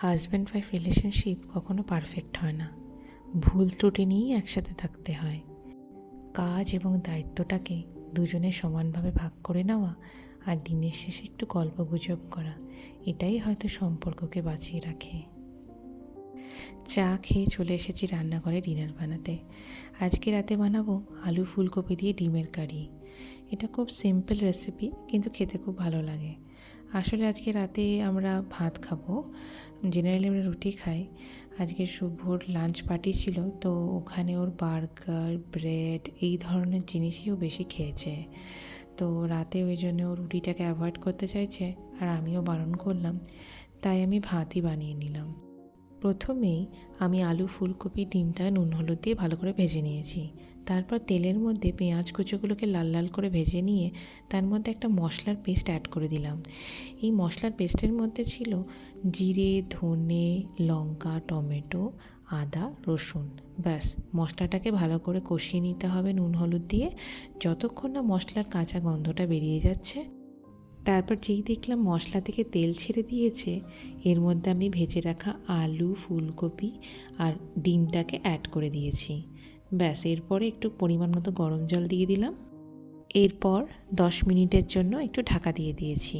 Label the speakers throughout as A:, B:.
A: Husband wife relationship কখনো perfect হয় না। ভুল ত্রুটি নিয়েই একসাথে থাকতে হয়। কাজ এবং দায়িত্বটাকে দুজনে সমানভাবে ভাগ করে নেওয়া আর দিনের শেষে একটু গল্প গুজব করা, এটাই হয়তো সম্পর্ককে বাঁচিয়ে রাখে। চা খেয়ে চলে এসেছি রান্নাঘরে ডিনার বানাতে। আজকে রাতে বানাবো আলু ফুলকপি দিয়ে ডিমের কারি। এটা খুব সিম্পল রেসিপি কিন্তু খেতে খুব ভালো লাগে। আসলে আজকে রাতে আমরা ভাত খাব জেনারেলি আমরা রুটি খাই। আজকে শুভর লাঞ্চ পার্টি ছিল, তো ওখানে ওর বার্গার ব্রেড এই ধরনের জিনিসই ও বেশি খেয়েছে। তো রাতে ওই জন্য ও রুটিটাকে অ্যাভয়েড করতে চাইছে, আর আমিও বারণ করলাম, তাই আমি ভাতই বানিয়ে নিলাম। প্রথমেই আমি আলু, ফুলকপি, ডিমটা নুন, হলুদ দিয়ে ভালো করে ভেজে নিয়েছি। তারপর তেলের মধ্যে পেঁয়াজ কুচোগুলোকে লাল লাল করে ভেজে নিয়ে তার মধ্যে একটা মশলার পেস্ট অ্যাড করে দিলাম। এই মশলার পেস্টের মধ্যে ছিল জিরে, ধনে, লঙ্কা, টমেটো, আদা, রসুন। ব্যাস, মশলাটাকে ভালো করে কষিয়ে নিতে হবে নুন, হলুদ দিয়ে। যতক্ষণ না মশলার কাঁচা গন্ধটা বেরিয়ে যাচ্ছে তারপর যেই দেখলাম মশলা থেকে তেল ছেড়ে দিয়েছে, এর মধ্যে আমি ভেজে রাখা আলু, ফুলকপি আর ডিমটাকে অ্যাড করে দিয়েছি। ব্যাস, এরপরে একটু পরিমাণ মতো গরম জল দিয়ে দিলাম। এরপর দশ মিনিটের জন্য একটু ঢাকা দিয়ে দিয়েছি।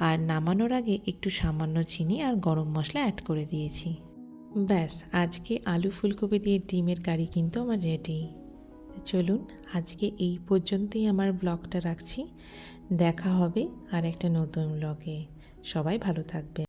A: আর নামানোর আগে একটু সামান্য চিনি আর গরম মশলা অ্যাড করে দিয়েছি। ব্যাস, আজকে আলু, ফুলকপি দিয়ে ডিমের কারি কিন্তু আমার রেডি চলুন, আজকে এই পর্যন্তই আমার ব্লগটা রাখছি। দেখা হবে আর একটা নতুন ব্লগে সবাই ভালো থাকবে